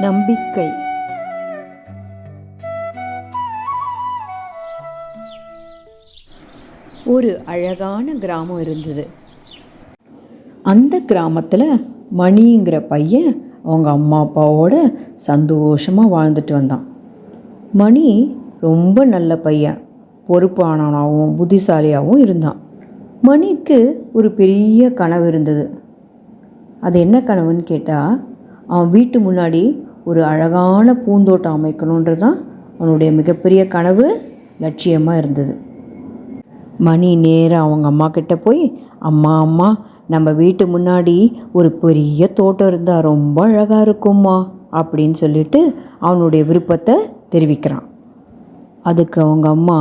நம்பிக்கை. ஒரு அழகான கிராமம் இருந்தது. அந்த கிராமத்தில் மணிங்கிற பையன் அவங்க அம்மா அப்பாவோட சந்தோஷமாக வாழ்ந்துட்டு வந்தான். மணி ரொம்ப நல்ல பையன். பொறுப்பானவனாகவும் புத்திசாலியாகவும் இருந்தான். மணிக்கு ஒரு பெரிய கனவு இருந்தது. அது என்ன கனவுன்னு கேட்டால் அவன் வீட்டு முன்னாடி ஒரு அழகான பூந்தோட்டம் அமைக்கணுன்றது தான் அவனுடைய மிகப்பெரிய கனவு லட்சியமாக இருந்தது. மணி நேராக அவங்க அம்மா கிட்ட போய் அம்மா அம்மா நம்ம வீட்டு முன்னாடி ஒரு பெரிய தோட்டம் இருந்தால் ரொம்ப அழகாக இருக்கும்மா அப்படின்னு சொல்லிட்டு அவனுடைய விருப்பத்தை தெரிவிக்கிறான். அதுக்கு அவங்க அம்மா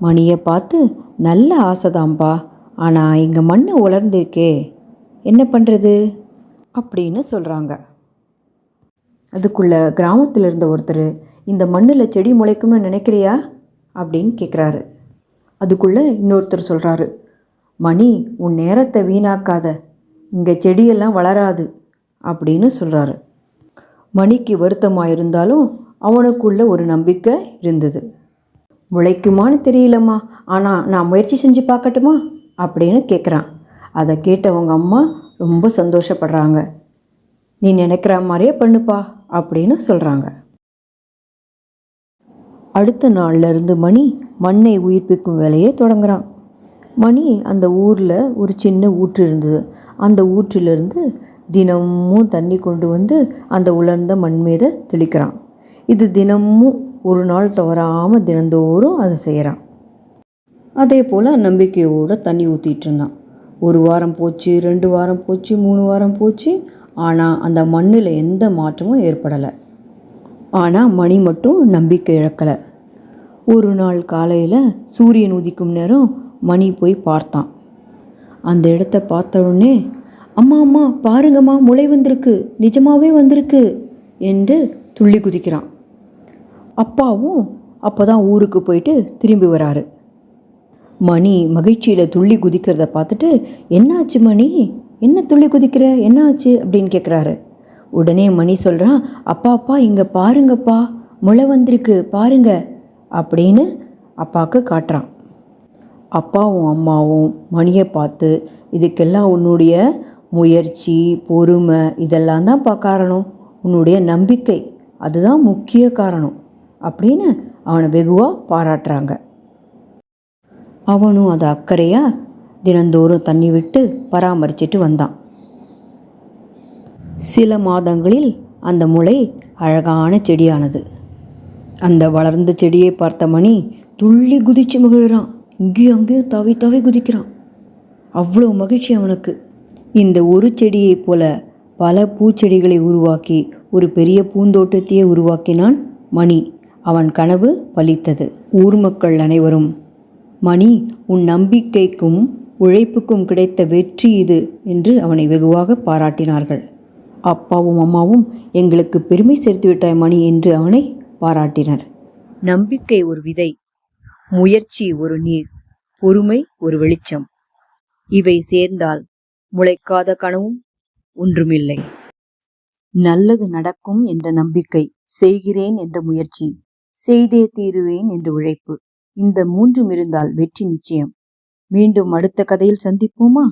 மணியை பார்த்து நல்ல ஆசைதான்ப்பா ஆனால் இங்கே மண் உலர்ந்திருக்கே என்ன பண்ணுறது அப்படின்னு சொல்கிறாங்க அதுக்குள்ளே கிராமத்தில் இருந்த ஒருத்தர் இந்த மண்ணில் செடி முளைக்கும்னு நினைக்கிறியா? அப்படின்னு கேட்குறாரு அதுக்குள்ளே இன்னொருத்தர் சொல்கிறாரு மணி உன் நேரத்தை வீணாக்காத. இங்கே செடியெல்லாம் வளராது. அப்படின்னு சொல்கிறாரு மணிக்கு வருத்தமாக இருந்தாலும் அவனுக்குள்ள ஒரு நம்பிக்கை இருந்தது. முளைக்குமான்னு தெரியலம்மா. ஆனால் நான் முயற்சி செஞ்சு பார்க்கட்டுமா? அப்படின்னு கேட்குறான் அதை கேட்டவங்க அம்மா ரொம்ப சந்தோஷப்படுறாங்க. நீ நினைக்கிற மாதிரியே பண்ணுப்பா அப்படின்னு சொல்கிறாங்க அடுத்த நாள்ல இருந்து மணி மண்ணை உயிர்ப்பிக்கும் வேலையை தொடங்குறான். மணி அந்த ஊரில் ஒரு சின்ன ஊற்று இருந்தது. அந்த ஊற்றிலிருந்து தினமும் தண்ணி கொண்டு வந்து அந்த உலர்ந்த மண் மீது தெளிக்கிறான். இது தினமும் ஒரு நாள் தவறாமல் தினந்தோறும் அதை செய்கிறான் அதே போல் நம்பிக்கையோடு தண்ணி ஊற்றிட்டு இருந்தான். ஒரு வாரம் போச்சு ரெண்டு வாரம் போச்சு மூணு வாரம் போச்சு. ஆனால் அந்த மண்ணில் எந்த மாற்றமும் ஏற்படலை. ஆனால் மணி மட்டும் நம்பிக்கை இழக்கலை. ஒரு நாள் காலையில் சூரியன் உதிக்கும் நேரம் மணி போய் பார்த்தான். அந்த இடத்த பார்த்த உடனே அம்மா அம்மா பாருங்கம்மா முளை வந்திருக்கு நிஜமாகவே வந்திருக்கு என்று துள்ளி குதிக்கிறான். அப்பாவும் அப்போ தான் ஊருக்கு போயிட்டு திரும்பி வராரு. மணி மகிழ்ச்சியில் துள்ளி குதிக்கிறத பார்த்துட்டு என்னாச்சு மணி? என்ன துள்ளி குதிக்கிற? என்னாச்சு? அப்படின்னு கேட்குறாரு உடனே மணி சொல்கிறான் அப்பா அப்பா இங்கே பாருங்கப்பா. முளை வந்திருக்கு பாருங்க. அப்படின்னு அப்பாவுக்கு காட்டுறான். அப்பாவும் அம்மாவும் மணியை பார்த்து இதுக்கெல்லாம் உன்னுடைய முயற்சி பொறுமை இதெல்லாம் தான்ப்பா காரணம். உன்னுடைய நம்பிக்கை அதுதான் முக்கிய காரணம். அப்படின்னு அவனை வெகுவாக பாராட்டுறாங்க. அவனும் அதை அக்கறையாக தினந்தோறும் தண்ணி விட்டு பராமரிச்சிட்டு வந்தான். சில மாதங்களில் அந்த முளை அழகான செடியானது. அந்த வளர்ந்த செடியை பார்த்த மணி துள்ளி குதிச்சு மகிழ்கிறான். இங்கேயும் அங்கேயும் தவி தவி குதிக்கிறான். அவ்வளோ மகிழ்ச்சி அவனுக்கு. இந்த ஒரு செடியைப் போல பல பூச்செடிகளை உருவாக்கி ஒரு பெரிய பூந்தோட்டத்தையே உருவாக்கினான் மணி. அவன் கனவு பலித்தது. ஊர் மக்கள் அனைவரும் மணி உன் நம்பிக்கைக்கும் உழைப்புக்கும் கிடைத்த வெற்றி இது என்று அவனை வெகுவாக பாராட்டினார்கள். அப்பாவும் அம்மாவும் எங்களுக்கு பெருமை சேர்த்து விட்டாய் மணி என்று அவனை பாராட்டினர். நம்பிக்கை ஒரு விதை முயற்சி ஒரு நீர் பொறுமை ஒரு வெளிச்சம். இவை சேர்ந்தால் முளைக்காத கனவும் ஒன்றுமில்லை. நல்லது நடக்கும் என்ற நம்பிக்கை செய்கிறேன் என்ற முயற்சி செய்தே தீருவேன் என்ற உழைப்பு. இந்த மூன்றும் இருந்தால் வெற்றி நிச்சயம். மீண்டும் அடுத்த கதையில் சந்திப்போமா?